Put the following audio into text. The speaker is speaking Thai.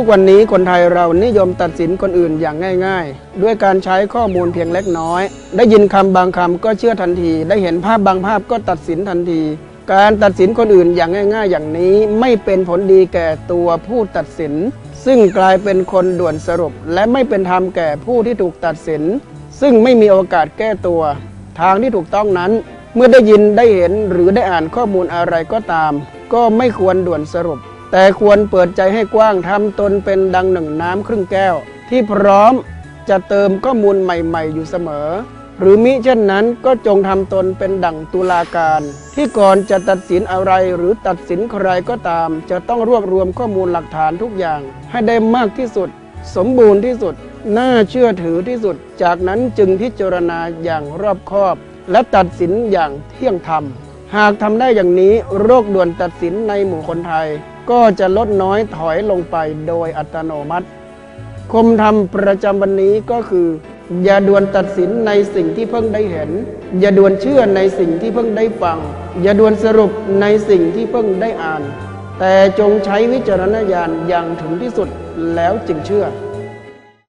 ทุกวันนี้คนไทยเรานิยมตัดสินคนอื่นอย่างง่าย ๆ ด้วยการใช้ข้อมูลเพียงเล็กน้อย ได้ยินคำบางคำก็เชื่อทันที ได้เห็นภาพบางภาพก็ตัดสินทันที การตัดสินคนอื่นอย่างง่าย ๆ อย่างนี้ไม่เป็นผลดีแก่ตัวผู้ตัดสิน ซึ่งกลายเป็นคนด่วนสรุป และไม่เป็นธรรมแก่ผู้ที่ถูกตัดสิน ซึ่งไม่มีโอกาสแก้ตัว ทางที่ถูกต้องนั้น เมื่อได้ยินได้เห็นหรือได้อ่านข้อมูลอะไรก็ตาม ก็ไม่ควรด่วนสรุป แต่ควรเปิดใจให้กว้างทำตนเป็นดังหนึ่งน้ำครึ่งแก้ว ที่พร้อมจะเติมข้อมูลใหม่ๆ อยู่เสมอ หรือมิเช่นนั้นก็จงทำตนเป็นดั่งตุลาการ ที่ก่อนจะตัดสินอะไรหรือตัดสินใครก็ตาม จะต้องรวบรวมข้อมูลหลักฐานทุกอย่าง ให้ได้มากที่สุด สมบูรณ์ที่สุด น่าเชื่อถือที่สุด จากนั้นจึงพิจารณาอย่างรอบคอบ และตัดสินอย่างเที่ยงธรรมหากทำได้อย่างนี้โรคด่วนตัดสินในหมู่คนไทย ก็จะลดน้อยถอยลงไปโดยอัตโนมัติ คมธรรมประจำวันนี้ก็คือ อย่าด่วนตัดสินในสิ่งที่เพิ่งได้เห็น อย่าด่วนเชื่อในสิ่งที่เพิ่งได้ฟัง อย่าด่วนสรุปในสิ่งที่เพิ่งได้อ่าน แต่จงใช้วิจารณญาณอย่างถึงที่สุดแล้วจึงเชื่อ